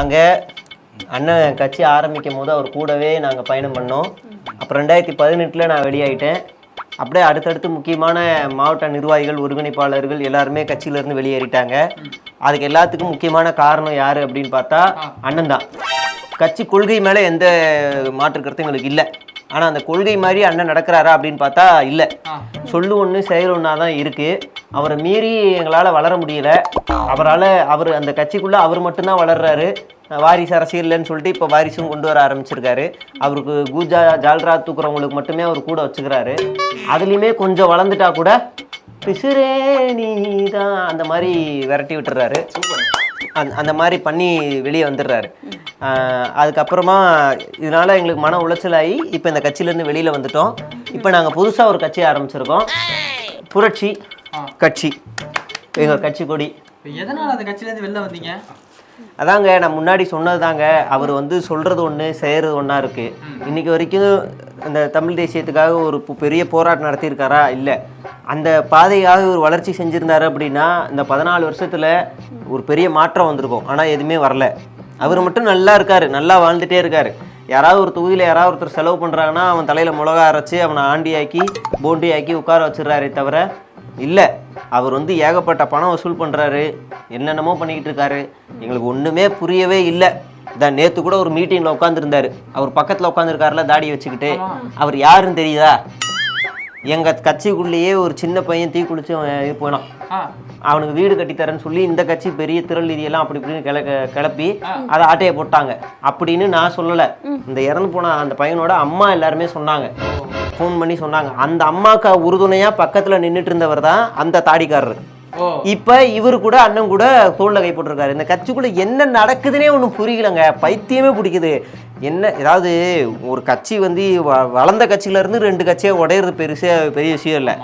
நாங்கள் அண்ணன் கட்சி ஆரம்பிக்கும் போது அவர் கூடவே நாங்கள் பயணம் பண்ணோம். அப்புறம் ரெண்டாயிரத்தி பதினெட்டில் நான் வெளியாயிட்டேன். அப்படியே அடுத்தடுத்து முக்கியமான மாவட்ட நிர்வாகிகள் ஒருங்கிணைப்பாளர்கள் எல்லாருமே கட்சியிலேருந்து வெளியேறிட்டாங்க. அதுக்கு எல்லாத்துக்கும் முக்கியமான காரணம் யார் அப்படின்னு பார்த்தா அண்ணன் தான். கட்சி கொள்கை மேலே எந்த மாற்று கருத்தும் எங்களுக்கு இல்லை. ஆனால் அந்த கொள்கை மாதிரி அண்ணன் நடக்கிறாரா அப்படின்னு பார்த்தா இல்லை. சொல்லு ஒன்று செயல் ஒன்றா தான் இருக்குது அவரை மீறி எங்களால் வளர முடியல. அவரால் அவர் அந்த கட்சிக்குள்ளே அவர் மட்டும்தான் வளர்றாரு. வாரிசு அரசியல்னு சொல்லிட்டு இப்போ வாரிசும் கொண்டு வர ஆரம்பிச்சிருக்காரு. அவருக்கு கூஜா ஜால்ரா தூக்குறவங்களுக்கு மட்டுமே அவர் கூட வச்சுக்கிறாரு. அதுலேயுமே கொஞ்சம் வளர்ந்துட்டா கூட பிசுரே தான் அந்த மாதிரி விரட்டி விட்டுறாரு. அந்த அந்த மாதிரி பண்ணி வெளியே வந்துடுறாரு. அதுக்கப்புறமா இதனால எங்களுக்கு மன உளைச்சலாகி இப்போ இந்த கட்சியிலேருந்து வெளியில் வந்துட்டோம். இப்போ நாங்கள் புதுசாக ஒரு கட்சி ஆரம்பிச்சிருக்கோம். புரட்சி கட்சி. எங்கள் கட்சி கொடி. எதனால அந்த கட்சியிலேருந்து வெளில வந்தீங்க? அதாங்க நான் முன்னாடி சொன்னது தாங்க அவர் வந்து சொல்கிறது ஒன்று செய்கிறது ஒன்றா இருக்குது இன்றைக்கி வரைக்கும் அந்த தமிழ் தேசியத்துக்காக ஒரு பெரிய போராட்டம் நடத்தியிருக்காரா? இல்லை. அந்த பாதையாக ஒரு வளர்ச்சி செஞ்சுருந்தாரு அப்படின்னா இந்த பதினாலு வருஷத்தில் ஒரு பெரிய மாற்றம் வந்திருக்கும். ஆனால் எதுவுமே வரல. அவர் மட்டும் நல்லா இருக்கார். நல்லா வாழ்ந்துகிட்டே இருக்கார். யாராவது ஒரு தொகுதியில் யாராவது ஒருத்தர் செலவு பண்ணுறாங்கன்னா அவன் தலையில் மிளகா அரைச்சி அவனை ஆண்டியாக்கி போண்டியாக்கி உட்கார வச்சிடறாரே தவிர இல்லை அவர் வந்து ஏகப்பட்ட பணம் வசூல் பண்ணுறாரு என்னென்னமோ பண்ணிக்கிட்டு இருக்காரு. எங்களுக்கு ஒன்றுமே புரியவே இல்லை. இதான் நேற்று கூட ஒரு மீட்டிங்கில் உட்காந்துருந்தாரு அவர் பக்கத்தில் உட்காந்துருக்காருல தாடி வச்சுக்கிட்டு. அவர் யாருன்னு தெரியுதா? எங்கள் கட்சிக்குள்ளேயே ஒரு சின்ன பையன் தீ குளிச்சு இது போனான். அவனுக்கு வீடு கட்டித்தரேன்னு சொல்லி இந்த கட்சி பெரிய திரள் நிதியெல்லாம் அப்படி இப்படின்னு கிள கிளப்பி அதை ஆட்டையை போட்டாங்க. அப்படின்னு நான் சொல்லலை. இந்த இறந்து போன அந்த பையனோட அம்மா எல்லாருமே சொன்னாங்க. ஃபோன் பண்ணி சொன்னாங்க. அந்த அம்மாவுக்கு உறுதுணையாக பக்கத்தில் நின்றுட்டு இருந்தவர் தான் அந்த தாடிக்காரர். இப்போ இவரு கூட அண்ணன் கூட தோல்ல கை போட்டிருக்காரு. இந்த கட்சிக்குள்ள என்ன நடக்குதுன்னே ஒன்றும் புரியலங்க. பைத்தியமே பிடிக்குது. என்ன ஏதாவது ஒரு கட்சி வந்து வளர்ந்த கட்சியில இருந்து ரெண்டு கட்சியை உடையிறது பெருசே பெரிய விஷயம் இல்லை.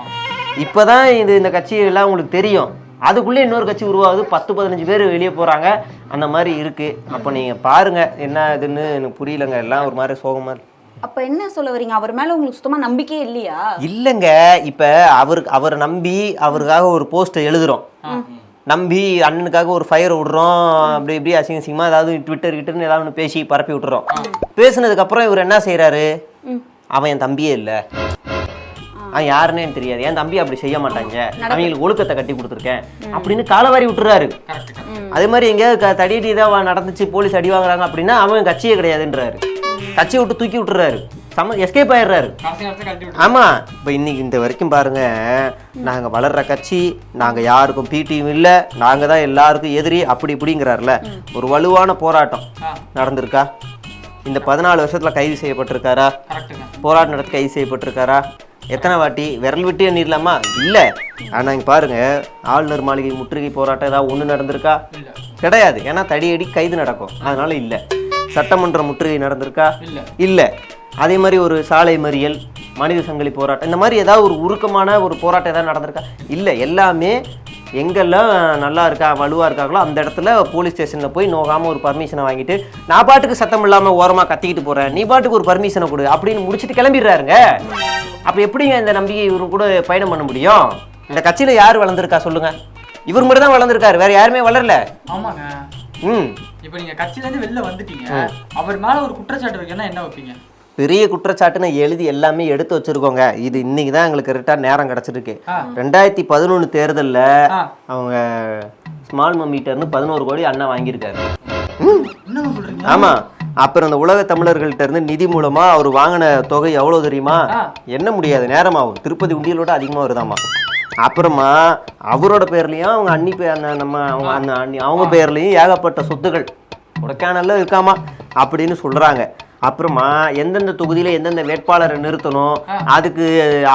இப்போதான் இது இந்த கட்சி எல்லாம் உங்களுக்கு தெரியும். அதுக்குள்ளே இன்னொரு கட்சி உருவாகுது. பத்து பதினஞ்சு பேர் வெளியே போகிறாங்க அந்த மாதிரி இருக்குது அப்போ நீங்கள் பாருங்கள் என்ன இதுன்னு எனக்கு புரியலங்க. எல்லாம் ஒரு மாதிரி சோகமாக இருக்கு. அப்ப என்ன சொல்ல வரீங்க? அவர் மேல உங்களுக்கு சுத்தமா நம்பிக்கையே இல்லையா? இல்லைங்க. இப்போ அவருக்கு அவரை நம்பி அவருக்காக ஒரு போஸ்ட் எழுதுறோம். நம்பி அண்ணனுக்காக ஒரு ஃபயர் விடுறோம். அப்படி இப்படி அசிங்க அசிங்கமாக ஏதாவது ட்விட்டர் கிட்டர்னு ஏதாவது ஒன்று பேசி பரப்பி விட்டுறோம். பேசுனதுக்கு அப்புறம் இவர் என்ன செய்றாரு? அவன் என் தம்பியே இல்லை. அவன் யாருன்னே தெரியாது. என் தம்பி அப்படி செய்ய மாட்டாங்க. அவங்களுக்கு ஒழுக்கத்தை கட்டி கொடுத்துருக்கேன். அப்படின்னு காலவாரி விட்டுறாரு. அதே மாதிரி எங்கேயாவது தடியடி இதாக நடந்துச்சு போலீஸ் அடி வாங்குறாங்க அப்படின்னா அவன் கட்சியே கிடையாதுன்றாரு. கட்சியை விட்டு தூக்கி விட்டுறாரு. சம எஸ்கேப் ஆயிடுறாரு. கடைசி நேரத்தில் கழட்டி விட்டு ஆமா இப்போ இன்னைக்கு இந்த வரைக்கும் பாருங்க நாங்க வளர்ற கட்சி நாங்க யாருக்கும் பிடியும் இல்ல நாங்க தான் எல்லாருக்கும் எதிரி அப்படி இப்படிங்கிறாருல. ஒரு வலுவான போராட்டம் நடந்திருக்கா? இந்த பதினாலு வருஷத்துல கைது செய்யப்பட்டிருக்காரா? கரெக்டுங்க போராட்டம் நடத்தி கைது செய்யப்பட்டிருக்காரா? எத்தனை வாட்டி? விரல் விட்டு எண்ணிடலாமா? இல்ல. ஆனா இங்க பாருங்க ஆளுநர் மாளிகை முற்றுகை போராட்டம் ஏதாவது ஒண்ணு நடந்திருக்கா? இல்ல. கிடையாது. ஏன்னா தடியடி கைது நடக்கும். அதனால இல்ல. சட்டமன்ற முற்றுகை நடந்திருக்கா? இல்ல. அதே மாதிரி ஒரு சாலை மறியல் மனித சங்கிலி போராட்டம் இந்த மாதிரி ஏதாவது ஒரு உருக்கமான ஒரு போராட்டம் ஏதாவது நடந்திருக்கா? இல்லை எல்லாமே எங்கெல்லாம் நல்லா இருக்கா வலுவாக இருக்காங்களோ அந்த இடத்துல போலீஸ் ஸ்டேஷனில் போய் நோகாமல் ஒரு பர்மிஷனை வாங்கிட்டு நான் பாட்டுக்கு சத்தம் இல்லாமல் ஓரமாக கத்திக்கிட்டு போகிறேன் நீ பாட்டுக்கு ஒரு பர்மிஷனை கொடு அப்படின்னு முடிச்சுட்டு கிளம்பிடுறாருங்க. அப்போ எப்படிங்க இந்த நம்பிக்கை இவரு கூட பயணம் பண்ண முடியும்? இந்த கட்சியில் யார் வளர்ந்துருக்கா சொல்லுங்க. இவர் மட்டும் தான் வளர்ந்துருக்காரு வேற யாருமே வளரல. ஆமாங்க. ம். இப்போ நீங்க கட்சியிலேருந்து வெளில வந்துட்டீங்க. அவர் மேல ஒரு குற்றச்சாட்டு வைக்கணும்னா என்ன வைப்பீங்க? பெரிய குற்றச்சாட்டுன்னு எழுதி எல்லாமே எடுத்து வச்சிருக்கோங்க. இது இன்னைக்கு தான் எங்களுக்கு கரெக்டாக நேரம் கிடச்சிருக்கு. ரெண்டாயிரத்தி பதினொன்று தேர்தலில் அவங்க ஸ்மால் மம்மிட்டர்னு பதினோரு கோடி அண்ணன் வாங்கியிருக்காரு. ஆமாம் அப்புறம் அந்த உலக தமிழர்கள்ட்ட இருந்து நிதி மூலமா அவர் வாங்கின தொகை எவ்வளோ தெரியுமா. என்ன முடியாது. நேரமாகும். திருப்பதி உண்டியலோட அதிகமாக வருதாமா? அப்புறமா அவரோட பேர்லயும் அவங்க அண்ணி பேர் நம்ம அவங்க அந்த அண்ணி அவங்க பேர்லயும் ஏகப்பட்ட சொத்துகள். கொடைக்கானல்ல இருக்காமா? அப்படின்னு சொல்றாங்க. அப்புறமா எந்தெந்த தொகுதியில எந்தெந்த வேட்பாளரை நிறுத்தணும்? அதுக்கு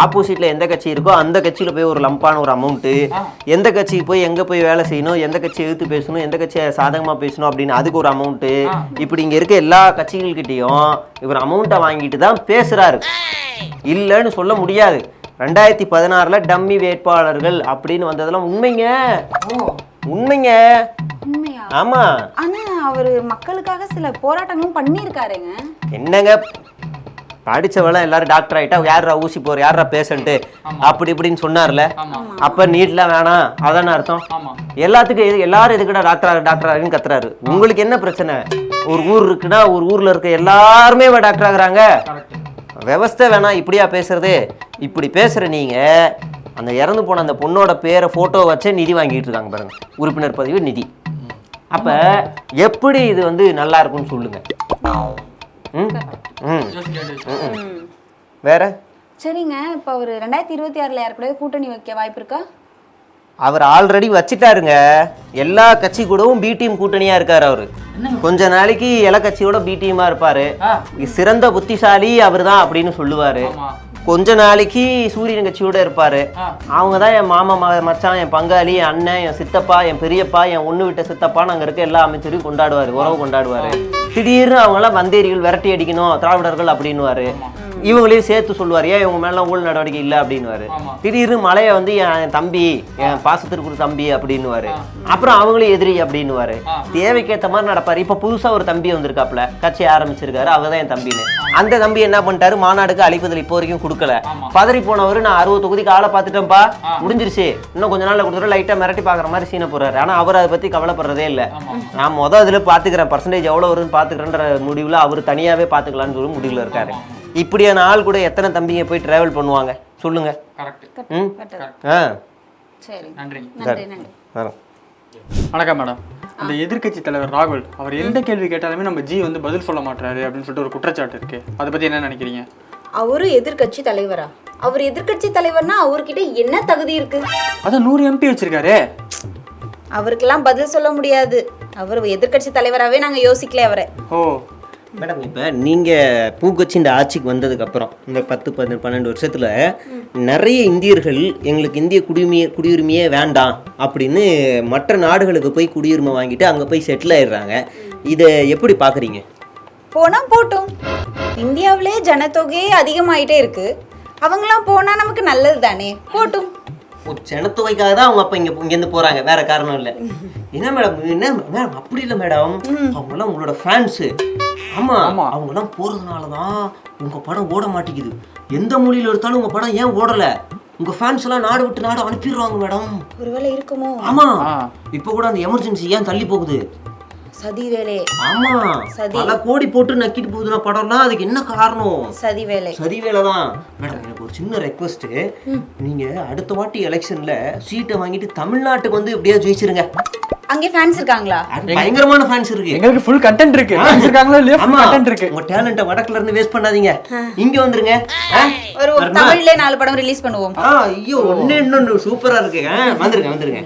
ஆப்போசிட்ல எந்த கட்சி இருக்கோ அந்த கட்சியில போய் ஒரு லம்பான ஒரு அமௌண்ட்டு எந்த கட்சிக்கு போய் எங்க போய் வேலை செய்யணும்? எந்த கட்சியை எதிர்த்து பேசணும்? எந்த கட்சியை சாதகமா பேசணும்? அப்படின்னு அதுக்கு ஒரு அமௌண்ட்டு இப்படி இங்க இருக்க எல்லா கட்சிகள்கிட்டயும் இவர் அமௌண்ட்டை வாங்கிட்டு தான் பேசுறாரு. இல்லைன்னு சொல்ல முடியாது. ரெண்டாயிரத்தி பதினாறுல டம்மி வேட்பாளர்கள் அப்படின்னு வந்ததெல்லாம் உண்மைங்க. ஓ. உண்மைங்க. உண்மையா? ஆமா. ஆனா அவரு மக்களுக்காக சில போராட்டங்களும் பண்ணியிருக்காருங்க. என்னங்க? படிச்சவள எல்லாரும் டாக்டர் ஆயிட்டா யாரா ஊசி போற யாரா பேஷண்ட்டு அப்படி இப்படின்னு சொன்னார்ல. ஆமா. அப்ப நீட்லாம் வேணாம். அதான அர்த்தம்? ஆமா. எல்லாத்துக்கும் எது எல்லாரும் எதுக்குடா டாக்டர் டாக்டர் ஆகுன்னு கத்துறாரு. உங்களுக்கு என்ன பிரச்சனை? ஒரு ஊர் இருக்குன்னா ஒரு ஊர்ல இருக்க எல்லாருமே டாக்டர் ஆகுறாங்க. கரெக்ட் விவஸ்தை வேணாம் இப்படியா பேசுறது? இப்படி பேசுற நீங்க அந்த இறந்து போன அந்த பொண்ணோட பேரை போட்டோ வச்சே நிதி வாங்கிட்டு இருக்காங்க பாருங்க. உறுப்பினர் பதிவு நிதி. அப்ப எப்படி இது வந்து நல்லா இருக்கும்னு சொல்லுங்க. ம்? ம். வேற? சரிங்க இப்போ அவர் ரெண்டாயிரத்தி இருபத்தி ஆறுல யாரு கூடயாவது கூட்டணி வைக்க வாய்ப்பு இருக்கா அவர் ஆல்ரெடி வச்சிட்டாருங்க. எல்லா கட்சி கூடவும் பி டீம் கூட்டணியா இருக்காரு அவரு. கொஞ்ச நாளைக்கு இல கட்சியோட பி டீமா இருப்பாரு. சிறந்த புத்திசாலி அவர்தான் அப்படின்னு சொல்லுவாரு. ஆமா. கொஞ்ச நாளைக்கு சூரியன் கட்சியோட இருப்பாரு. அவங்க தான் என் மாமா மச்சான் என் பங்காளி என் அண்ணன் என் சித்தப்பா என் பெரியப்பா என் ஒண்ணு விட்ட சித்தப்பான்னு அங்க இருக்க எல்லா அமைச்சரையும் கொண்டாடுவாரு உறவு கொண்டாடுவாரு. திடீர்னு அவங்களாம் வந்தேரிகள் விரட்டி அடிக்கணும் திராவிடர்கள் அப்படின்னுவாரு. இவங்களையும் சேர்த்து சொல்லுவார் ஏன் இவங்க மேலாம் ஊழல் நடவடிக்கை இல்லை அப்படின்னுவாரு. ஆமா. திடீர்னு மலையை வந்து என் தம்பி என் பாசத்திற்கு தம்பி அப்படின்னுவாரு. அப்புறம் அவங்களும் எதிரி அப்படின்னுவாரு. ஆ. தேவைக்கேத்த மாதிரி நடப்பாரு. இப்ப புதுசா ஒரு தம்பி வந்திருக்காப்ல கட்சி ஆரம்பிச்சிருக்காரு அவர் தான் என் தம்பின்னு. அந்த தம்பி என்ன பண்ணிட்டாரு? மாநாடுக்கு அழைப்புதல் இப்போ வரைக்கும் கொடுக்கல. பதறி போனவர் நான் அறுபது தொகுதிக்கு ஆளை பார்த்துட்டேன்ப்பா. முடிஞ்சிருச்சு. இன்னும் கொஞ்ச நாள்ல கொடுத்துட்டு லைட்டா மிரட்டி பாக்குற மாதிரி சீனை போறாரு ஆனா அவர் அதை பத்தி கவலைப்படுறதே இல்ல. நான் மொதல் இதுல பாத்துக்கிறேன் பர்சன்டேஜ் எவ்வளவு வருதுன்னு பாத்துக்கிறேன்ற முடிவுல அவர் தனியாவே பாத்துக்கலாம்னு சொல்லி முடிவுல இருக்காரு. இப்படியான ஆள் கூட எத்தனை தம்பிங்க போய் டிராவல் பண்ணுவாங்க? சொல்லுங்க. கரெக்ட் ம்? கரெக்ட். ஆ. சரி. நன்றி. நன்றி வரோம். வணக்கம் மேடம். அந்த எதிர்க்கட்சி தலைவர் ராகுல் அவர் எந்த கேள்வி கேட்டாலுமே நம்ம ஜி வந்து பதில் சொல்ல மாட்டாரு அப்படின்னு சொல்லிட்டு ஒரு குற்றச்சாட்டு இருக்கு. அதை பத்தி என்ன நினைக்கிறீங்க? அவரு எதிர்க்கட்சி தலைவரா? அவர் எதிர்க்கட்சி தலைவர்னா அவர்கிட்ட என்ன தகுதி இருக்கு? அதான் நூறு எம்பி வச்சிருக்காரு. அவருக்கெல்லாம் பதில் சொல்ல முடியாது. அவர் எதிர்க்கட்சி தலைவராவே நாங்க யோசிக்கல அவரை. ஓ. மேடம் இப்போ நீங்கள் பூக்கட்சி இந்த ஆட்சிக்கு வந்ததுக்கப்புறம் இந்த பத்து பத்து பன்னெண்டு வருஷத்தில் நிறைய இந்தியர்கள் எங்களுக்கு இந்திய குடியுரிமையே குடியுரிமையே வேண்டாம் அப்படின்னு மற்ற நாடுகளுக்கு போய் குடியுரிமை வாங்கிட்டு அங்கே போய் செட்டில் ஆயிடுறாங்க. இதை எப்படி பார்க்குறீங்க போனா போட்டும். இந்தியாவிலே ஜனத்தொகையே அதிகமாயிட்டே இருக்கு. அவங்களாம் போனா நமக்கு நல்லது தானே? போட்டும். ஒரு ஜனத்தொகைக்காக தான் அவங்க அப்போ இங்கே இங்கேருந்து போகிறாங்க வேற காரணம் இல்லை. என்ன மேடம் என்ன மேடம் அப்படி இல்லை மேடம். அவங்களாம் உங்களோட ஃபேன்ஸு ஆமாம் ஆமா. அவங்களாம் போகிறதுனால தான் உங்கள் படம் ஓட மாட்டேங்குது. எந்த மொழியில் எடுத்தாலும் உங்கள் படம் ஏன் ஓடலை? உங்கள் ஃபேன்ஸ் எல்லாம் நாடு விட்டு நாடு அனுப்பிடுவாங்க மேடம். ஒருவேளை இருக்குமோ? ஆமா. இப்போ கூட அந்த எமர்ஜென்சி ஏன் தள்ளி போகுது? சதி வேலை. ஆமா. சதி. பல கோடி போட்டு நக்கிட்டு போகுதுன்னா படம்லாம் அதுக்கு என்ன காரணம்? சதி வேலை. சரி வேலை தான் மேடம் எனக்கு ஒரு சின்ன ரெக்வஸ்ட் நீங்க அடுத்த வாட்டி எலெக்ஷன்ல சீட்டை வாங்கிட்டு தமிழ்நாட்டுக்கு வந்து எப்படியா ஜெயிச்சிருங்க. அங்கே ஃபேன்ஸ் இருக்காங்களா? பயங்கரமான ஃபேன்ஸ் இருக்கு. எங்களுக்கு ஃபுல் கண்டென்ட் இருக்கு. வச்சிருக்காங்களோ இல்லையோ? Full ஆமா. content இருக்கு. உங்க டேலண்ட்டை வடக்குல இருந்து வேஸ்ட் பண்ணாதீங்க. இங்க வந்துருங்க? ஒரு? தமிழ்ல நாலு படம் ரிலீஸ் பண்ணுவோம். ஐயோ ஒண்ணு இன்னொன்னு சூப்பரா இருக்கு. வந்துருங்க வந்துருங்க.